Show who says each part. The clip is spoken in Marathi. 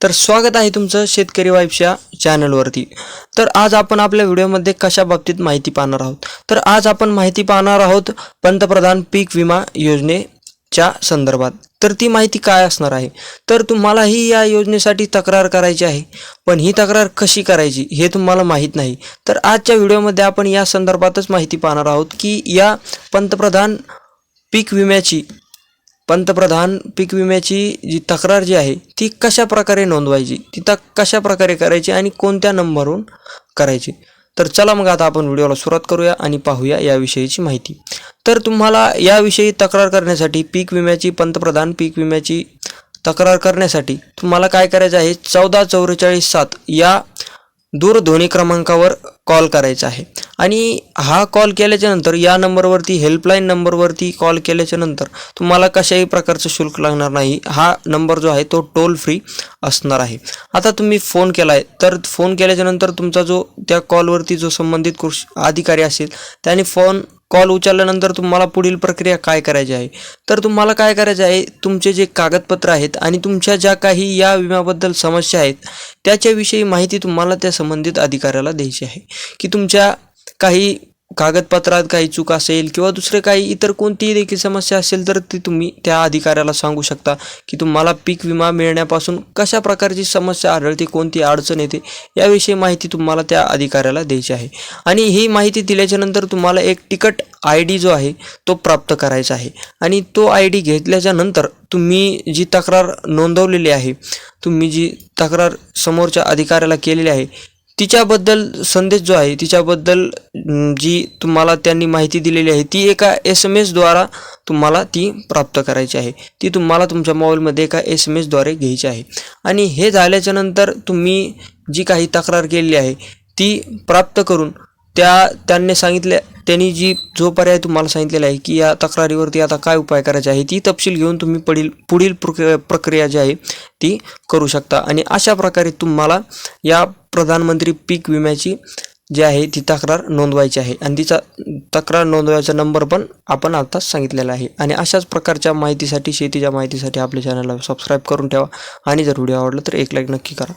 Speaker 1: तर स्वागत आहे तुमचं शेतकरी वाईफच्या चॅनलवरती. तर आज आपण आपल्या व्हिडिओमध्ये कशा बाबतीत माहिती पाहणार आहोत? तर आज आपण माहिती पाहणार आहोत पंतप्रधान पीक विमा योजनेच्या संदर्भात. तर ती माहिती काय असणार आहे? तर तुम्हालाही या योजनेसाठी तक्रार करायची आहे. पण ही तक्रार कशी करायची हे तुम्हाला माहीत नाही. तर आजच्या व्हिडिओमध्ये आपण या संदर्भातच माहिती पाहणार आहोत की या पंतप्रधान पीक विम्याची पंतप्रधान पीक विम्याची जी तक्रार जी आहे ती कशा प्रकारे नोंदवायची? ती तक कशा प्रकारे करायची आणि कोणत्या नंबरवरून करायची? तर चला मग आता आपण व्हिडिओला सुरुवात करूया आणि पाहूया याविषयीची माहिती. तर तुम्हाला याविषयी तक्रार करण्यासाठी पीक विम्याची पंतप्रधान पीक विम्याची तक्रार करण्यासाठी तुम्हाला काय करायचं आहे? चौदा चौवेचाळीस सात या दूरध्वनी क्रमांकावर कॉल करायचा आहे. आणि हा कॉल केल्याच्यानंतर या नंबरवरती हेल्पलाईन नंबरवरती कॉल केल्याच्यानंतर तुम्हाला कशाही प्रकारचं शुल्क लागणार नाही. हा नंबर जो आहे तो टोल फ्री असणार आहे. आता तुम्ही फोन केला आहे तर फोन केल्याच्यानंतर तुमचा जो त्या कॉलवरती जो संबंधित कृषी अधिकारी असेल त्याने फोन कॉल उचलल्यानंतर तुम्हाला पुढील प्रक्रिया काय करायची आहे? तर तुम्हाला काय करायचं आहे? तुमचे जे कागदपत्र आहेत आणि तुमच्या ज्या काही या विम्याबद्दल समस्या आहेत त्याच्याविषयी माहिती तुम्हाला त्या संबंधित अधिकाऱ्याला द्यायची आहे. की तुमच्या काही कागदपत्रात काही चूक असेल किंवा दुसरे काही इतर कोणतीही देखील समस्या असेल तर ती तुम्ही त्या अधिकाऱ्याला सांगू शकता की तुम्हाला पीक विमा मिळण्यापासून कशा प्रकारची समस्या आढळते कोणती अडचण येते याविषयी माहिती तुम्हाला त्या अधिकाऱ्याला द्यायची आहे. आणि ही माहिती दिल्याच्या नंतर तुम्हाला एक तिकट आय डी जो आहे तो प्राप्त करायचा आहे. आणि तो आय डी घेतल्याच्या नंतर तुम्ही जी तक्रार नोंदवलेली आहे तुम्ही जी तक्रार समोरच्या अधिकाऱ्याला केलेली आहे तिच्याबद्दल संदेश जो आहे तिच्याबद्दल जी तुम्हाला त्यांनी माहिती दिलेली आहे ती एका एस एम एसद्वारा तुम्हाला ती प्राप्त करायची आहे. ती तुम्हाला तुमच्या मोबाईलमध्ये एका एस एम एसद्वारे घ्यायची आहे. आणि हे झाल्याच्यानंतर तुम्ही जी काही तक्रार केलेली आहे ती प्राप्त करून त्या त्यांनी सांगितल्या त्यांनी जी जो पर्याय तुम्हाला सांगितलेला आहे की या तक्रारीवरती आता काय उपाय करायचे आहे ती तपशील घेऊन तुम्ही पुढील पुढील प्रक्रिया प्रक्रिया जी आहे ती करू शकता. आणि अशा प्रकारे तुम्हाला या प्रधानमंत्री पीक विम्याची जी आहे ती तक्रार नोंदवायची आहे. आणि तिचा तक्रार नोंदवायचा नंबर पण आपण आता सांगितलेला आहे. आणि अशाच प्रकारच्या माहितीसाठी शेतीच्या माहितीसाठी आपल्या चॅनलला सबस्क्राईब करून ठेवा. आणि जर व्हिडिओ आवडला तर एक लाईक नक्की करा.